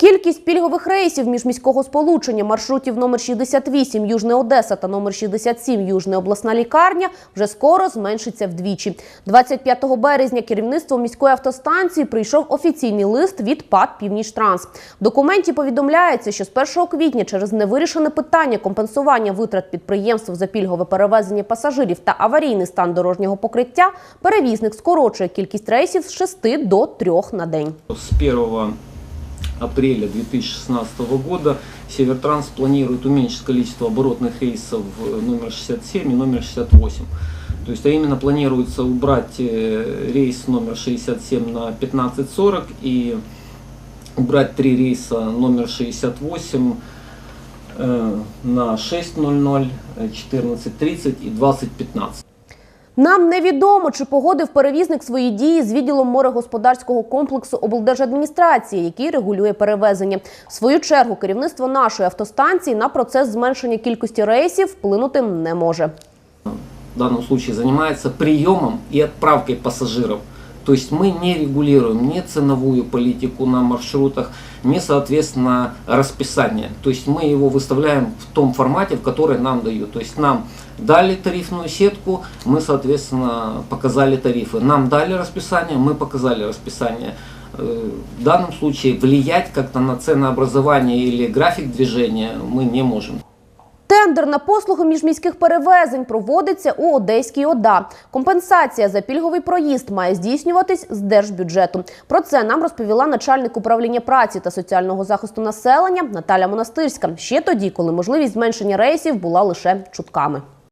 Кількість пільгових рейсів міжміського сполучення маршрутів номер 68 Южне Одеса та номер 67 Южне обласна лікарня вже скоро зменшиться вдвічі. 25 березня керівництво міської автостанції прийшов офіційний лист від ПАД «Північтранс». В документі повідомляється, що з 1 квітня через невирішене питання компенсування витрат підприємств за пільгове перевезення пасажирів та аварійний стан дорожнього покриття перевізник скорочує кількість рейсів з 6 до 3 на день. С 1 апреля 2016 года Севертранс планирует уменьшить количество оборотных рейсов э, номер 67 и номер 68. То есть а именно планируется убрать э, рейс номер 67 на 15.40 и убрать три рейса номер 68 э, на 6.00, э, 14.30 и 20.15. Нам невідомо, чи погодив перевізник свої дії з відділом морегосподарського комплексу облдержадміністрації, який регулює перевезення. В свою чергу керівництво нашої автостанції на процес зменшення кількості рейсів вплинути не може. в даному випадку займається прийомом і відправкою пассажиров. То есть мы не регулируем ни ценовую политику на маршрутах, ни, соответственно, расписание. То есть мы его выставляем в том формате, в который нам дают. То есть нам дали тарифную сетку, мы, соответственно, показали тарифы. Нам дали расписание, мы показали расписание. Э, В данном случае влиять как-то на ценообразование или график движения мы не можем. Тендер на послугу міжміських перевезень проводиться у Одеській ОДА. Компенсація за пільговий проїзд має здійснюватись з держбюджету. Про це нам розповіла начальник управління праці та соціального захисту населення Наталя Монастирська ще тоді, коли можливість зменшення рейсів була лише чутками.